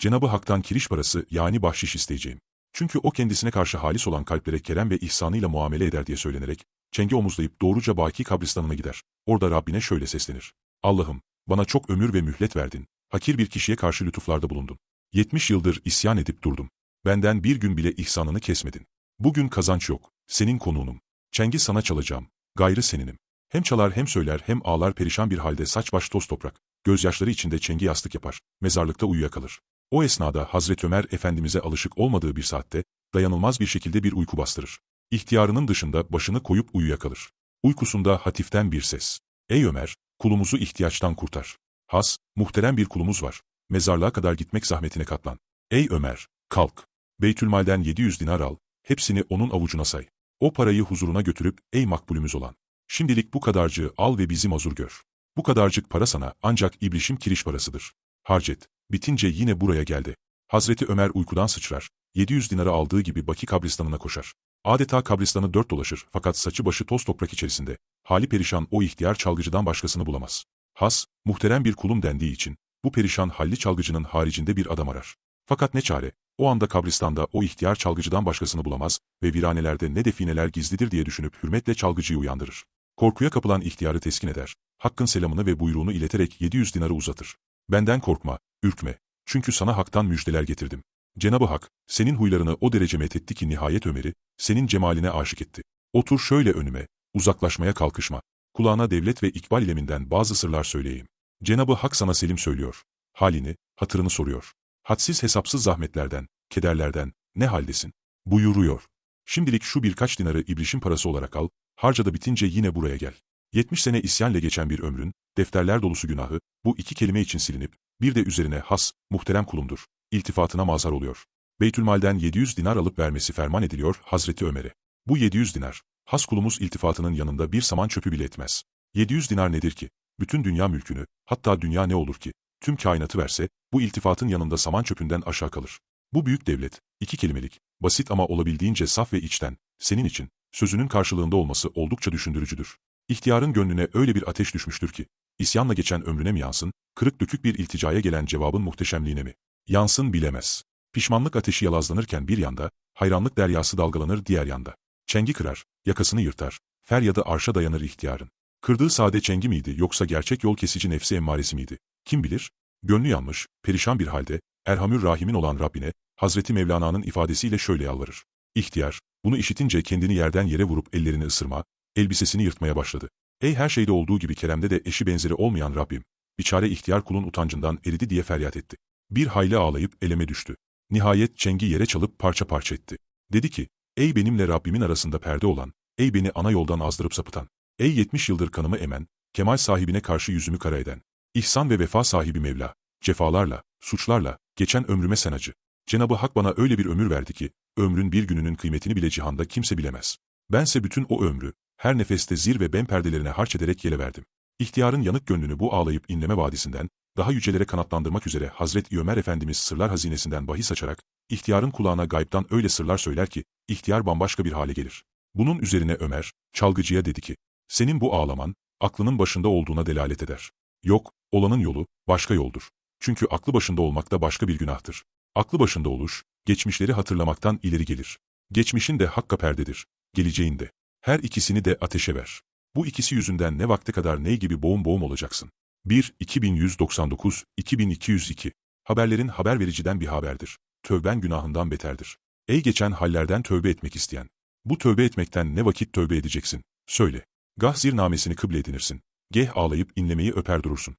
Cenabı Hak'tan kiriş parası yani bahşiş isteyeceğim. Çünkü o kendisine karşı halis olan kalplere kerem ve ihsanıyla muamele eder diye söylenerek, çengi omuzlayıp doğruca Baki kabristanına gider. Orada Rabbine şöyle seslenir. Allah'ım, bana çok ömür ve mühlet verdin. Hakir bir kişiye karşı lütuflarda bulundun. 70 yıldır isyan edip durdum. Benden bir gün bile ihsanını kesmedin. Bugün kazanç yok. Senin konuğunum. Çengi sana çalacağım. Gayrı seninim. Hem çalar hem söyler hem ağlar perişan bir halde saç baş toz toprak. Gözyaşları içinde çengi yastık yapar. Mezarlıkta uyuyakalır. O esnada Hazreti Ömer Efendimiz'e alışık olmadığı bir saatte, dayanılmaz bir şekilde bir uyku bastırır. İhtiyarının dışında başını koyup uyuyakalır. Uykusunda hatiften bir ses. Ey Ömer, kulumuzu ihtiyaçtan kurtar. Has, muhterem bir kulumuz var. Mezarlığa kadar gitmek zahmetine katlan. Ey Ömer, kalk. Beytülmal'den 700 dinar al, hepsini onun avucuna say. O parayı huzuruna götürüp, ey makbulümüz olan. Şimdilik bu kadarcığı al ve bizi mazur gör. Bu kadarcık para sana ancak ibrişim kiriş parasıdır. Harcet, bitince yine buraya geldi. Hazreti Ömer uykudan sıçrar, 700 dinarı aldığı gibi Baki kabristanına koşar. Adeta kabristanı dört dolaşır fakat saçı başı toz toprak içerisinde. Hali perişan o ihtiyar çalgıcıdan başkasını bulamaz. Has, muhterem bir kulum dendiği için, bu perişan halli çalgıcının haricinde bir adam arar. Fakat ne çare, o anda kabristanda o ihtiyar çalgıcıdan başkasını bulamaz ve viranelerde ne defineler gizlidir diye düşünüp hürmetle çalgıcıyı uyandırır. Korkuya kapılan ihtiyarı teskin eder. Hakkın selamını ve buyruğunu ileterek 700 dinarı uzatır. Benden korkma, ürkme. Çünkü sana haktan müjdeler getirdim. Cenabı Hak, senin huylarını o derece methetti ki nihayet Ömer'i, senin cemaline aşık etti. Otur şöyle önüme, uzaklaşmaya kalkışma. Kulağına devlet ve ikbal ileminden bazı sırlar söyleyeyim. Cenabı Hak sana selim söylüyor. Halini, hatırını soruyor. Hadsiz hesapsız zahmetlerden, kederlerden, ne haldesin? Buyuruyor. Şimdilik şu birkaç dinarı ibrişim parası olarak al, harca da bitince yine buraya gel. 70 sene isyanla geçen bir ömrün, defterler dolusu günahı, bu iki kelime için silinip, bir de üzerine has, muhterem kulumdur, iltifatına mazhar oluyor. Beytülmal'den 700 dinar alıp vermesi ferman ediliyor Hazreti Ömer'e. Bu 700 dinar, has kulumuz iltifatının yanında bir saman çöpü bile etmez. 700 dinar nedir ki? Bütün dünya mülkünü, hatta dünya ne olur ki? Tüm kainatı verse, bu iltifatın yanında saman çöpünden aşağı kalır. Bu büyük devlet, iki kelimelik, basit ama olabildiğince saf ve içten, senin için, sözünün karşılığında olması oldukça düşündürücüdür. İhtiyarın gönlüne öyle bir ateş düşmüştür ki, isyanla geçen ömrüne mi yansın, kırık dökük bir ilticaya gelen cevabın muhteşemliğine mi? Yansın bilemez. Pişmanlık ateşi yalazlanırken bir yanda, hayranlık deryası dalgalanır diğer yanda. Çengi kırar, yakasını yırtar, feryadı arşa dayanır ihtiyarın. Kırdığı sade çengi miydi yoksa gerçek yol kesici nefsi emmaresi miydi? Kim bilir? Gönlü yanmış, perişan bir halde, Erhamür Rahim'in olan Rabbine, Hazreti Mevlana'nın ifadesiyle şöyle yalvarır. İhtiyar, bunu işitince kendini yerden yere vurup ellerini ısırma, elbisesini yırtmaya başladı. Ey her şeyde olduğu gibi Kerem'de de eşi benzeri olmayan Rabbim, biçare ihtiyar kulun utancından eridi diye feryat etti. Bir hayli ağlayıp eleme düştü. Nihayet çengi yere çalıp parça parça etti. Dedi ki, ey benimle Rabbimin arasında perde olan, ey beni ana yoldan azdırıp sapıtan, ey yetmiş yıldır kanımı emen, kemal sahibine karşı yüzümü kara eden, ihsan ve vefa sahibi Mevla, cefalarla, suçlarla, geçen ömrüme sen acı. Cenabı Hak bana öyle bir ömür verdi ki, ömrün bir gününün kıymetini bile cihanda kimse bilemez. Bense bütün o ömrü, her nefeste zir ve ben perdelerine harç ederek yele verdim. İhtiyarın yanık gönlünü bu ağlayıp inleme vadisinden, daha yücelere kanatlandırmak üzere Hazreti Ömer Efendimiz sırlar hazinesinden bahis açarak, ihtiyarın kulağına gaybtan öyle sırlar söyler ki, ihtiyar bambaşka bir hale gelir. Bunun üzerine Ömer, çalgıcıya dedi ki, senin bu ağlaman, aklının başında olduğuna delalet eder. Yok, olanın yolu, başka yoldur. Çünkü aklı başında olmak da başka bir günahtır. Aklı başında oluş, geçmişleri hatırlamaktan ileri gelir. Geçmişin de hakka perdedir, geleceğin de. Her ikisini de ateşe ver. Bu ikisi yüzünden ne vakte kadar ney gibi boğum boğum olacaksın. 1. 2199 2202 Haberlerin haber vericiden bir haberdir. Tövben günahından beterdir. Ey geçen hallerden tövbe etmek isteyen. Bu tövbe etmekten ne vakit tövbe edeceksin? Söyle. Gah zirnamesini kıble edinirsin. Geh ağlayıp inlemeyi öper durursun.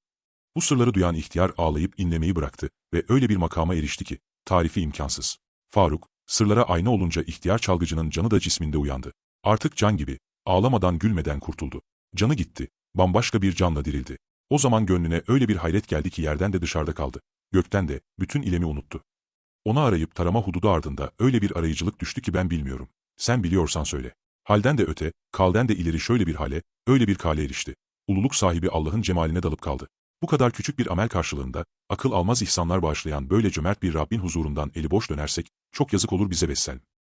Bu sırları duyan ihtiyar ağlayıp inlemeyi bıraktı ve öyle bir makama erişti ki, tarifi imkansız. Faruk, sırlara ayna olunca ihtiyar çalgıcının canı da cisminde uyandı. Artık can gibi, ağlamadan gülmeden kurtuldu. Canı gitti, bambaşka bir canla dirildi. O zaman gönlüne öyle bir hayret geldi ki yerden de dışarıda kaldı. Gökten de, bütün ilemi unuttu. Onu arayıp tarama hududu ardında öyle bir arayıcılık düştü ki ben bilmiyorum. Sen biliyorsan söyle. Halden de öte, kalden de ileri şöyle bir hale, öyle bir kale erişti. Ululuk sahibi Allah'ın cemaline dalıp kaldı. Bu kadar küçük bir amel karşılığında, akıl almaz ihsanlar bağışlayan böyle cömert bir Rabbin huzurundan eli boş dönersek, çok yazık olur bize Vessel.